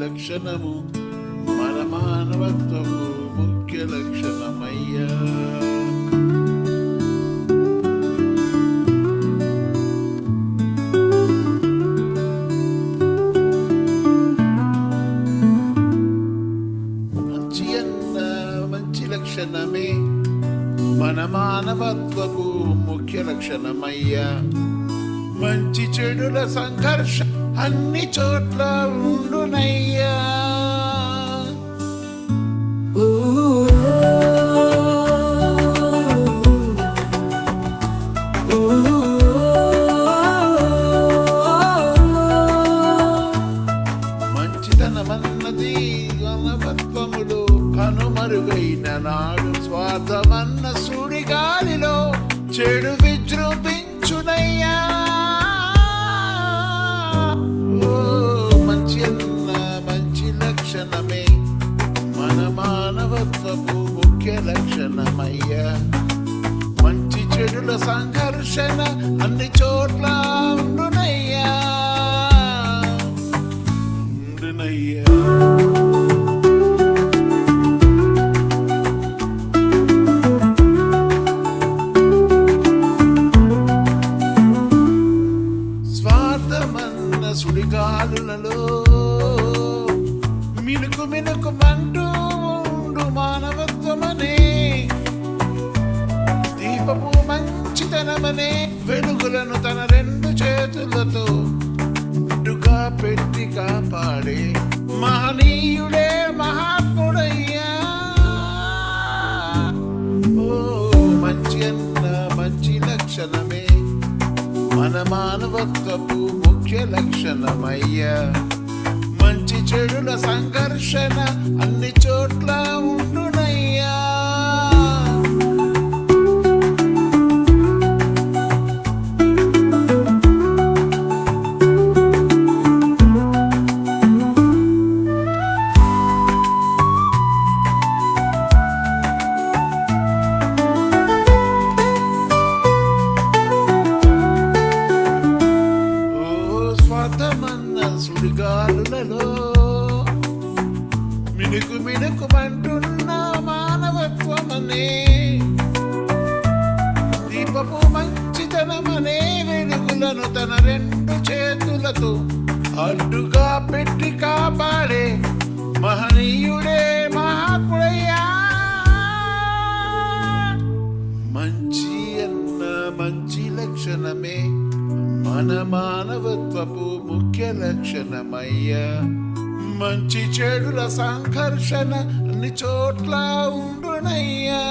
లక్షణము మన మానవత్వము ముఖ్య లక్షణమయ్యా. మంచి అన్న మంచి లక్షణమే మన మానవత్వపు ముఖ్య లక్షణమయ్యా. మంచి చెడుల సంఘర్ష అన్ని చోట్ల ఉండునయ్యా. మంచితనమన్నది మానవత్వములో కనుమరుగైన నాడు స్వార్థమన్న సుడి గాలిలో చెడు మంచి చెడుల సంఘర్షణ అన్ని చోట్ల ఉండునయ్యా. ఉండునయ్యా. స్వార్థమన్న సుడిగాలులలో మినుకు మినుకు మంటూ ఉండు మానవత్వమనే పాపపు మంచితనమనే వెలుగులను తన రెండు చేతులతో అడ్డుగా పెట్టి కాపాడే మహనీయుడే మహాత్ముడయ్యా. ఓ మంచి అన్న మంచి లక్షణమే మన మానవత్వపు ముఖ్య లక్షణమయ్యా. మంచి చెడుల సంఘర్షణ అన్ని చోట్ల సుడిగాలులలో మినుకు మినుకు మంటున్న మానవత్వమనే. దీపపు మంచితనమనే వెలుగులను తన రెండు చేతులతో అడ్డుగా పెట్టి కాపాడే మహనీయుడే మహాత్ముడయ్యా. మంచి అన్న మంచి లక్షణమే మన మానవత్వపు ముఖ్య లక్షణమయ్యా. మంచి చెడుల సంఘర్షణ అన్ని చోట్ల ఉండునయ్యా.